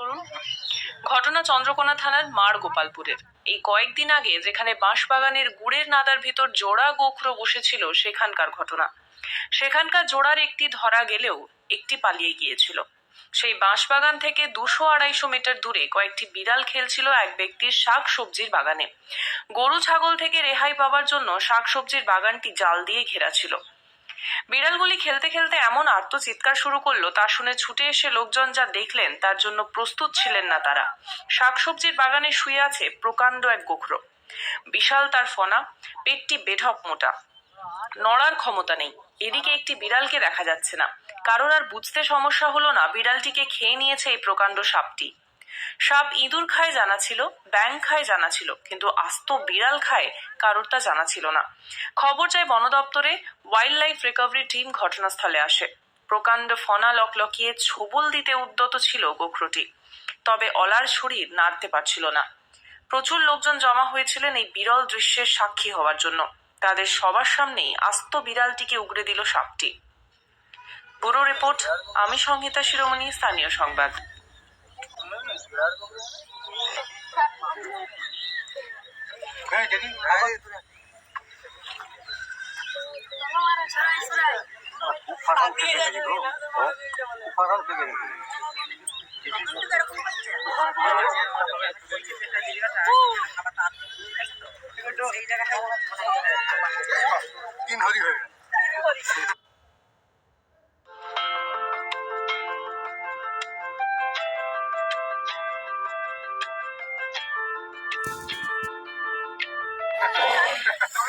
করুন। ঘটনা চন্দ্রকোনা থানার মার গোপালপুরের। এই কয়েকদিন আগে যেখানে বাঁশবাগানের গুড়ের নাদার ভিতর জোড়া গোখরো বসেছিল, সেখানকার ঘটনা। সেখানকার জোড়ার একটি ধরা গেলেও একটি পালিয়ে গিয়েছিল। সেই বাঁশবাগান থেকে দুশো আড়াইশো মিটার দূরে কয়েকটি বিড়াল খেলছিল এক ব্যক্তির শাক সবজির বাগানে। গরু, ছাগল থেকে রেহাই পাওয়ার জন্য শাক সবজির বাগানটি জাল দিয়ে ঘেরা ছিল। বিড়ালগুলি খেলতে খেলতে এমন আর্তচিৎকার শুরু করল, তা শুনে ছুটে এসে লোকজন যা দেখলেন তার জন্য প্রস্তুত ছিলেন না তারা। শাকসবজির বাগানে শুয়ে আছে প্রকাণ্ড এক গোখরো। বিশাল তার ফনা, পেটটি বেঢক মোটা। নড়ার ক্ষমতা নেই। এদিকে একটি বিড়ালকে দেখা যাচ্ছে না। কারোর আর বুঝতে সমস্যা হলো না, বিড়ালটিকে খেয়ে নিয়েছে এই প্রকাণ্ড সাপটি। সাপ ইঁদুর খায় জানা ছিল ব্যাং খায় জানা ছিল, কিন্তু আস্ত বিড়াল খায় কারোর তা জানা ছিল না। খবর যায় বন দপ্তরে ওয়াইল্ড লাইফ রিকভারি টিম ঘটনাস্থলে আসে। প্রকাণ্ড ফনা লকলকিয়ে ছোবল দিতে উদ্যত ছিল গোখরোটি। তবে অলার শরীর নাড়তে পারছিল না। প্রচুর লোকজন জমা হয়েছিলেন এই বিরল দৃশ্যের সাক্ষী হওয়ার জন্য। তাদের সবার সামনেই আস্ত বিড়ালটিকে উগড়ে দিল সাপটি। ব্যুরো রিপোর্ট, আমি সংহিতা শিরোমণি, স্থানীয় সংবাদ। তিন হরি হয়ে গেল।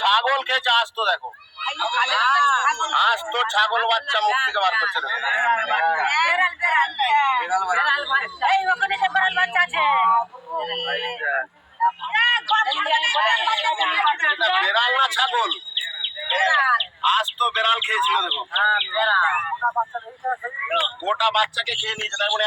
ছাগল খেয়েছে আজ তো দেখো। আজ তো ছাগল বাচ্চা মুখ থেকে বার করছে বেড়াল না ছাগল? আজ তো বেড়াল খেয়েছিল দেখো। গোটা বাচ্চাকে খেয়ে নিয়েছে, তার মানে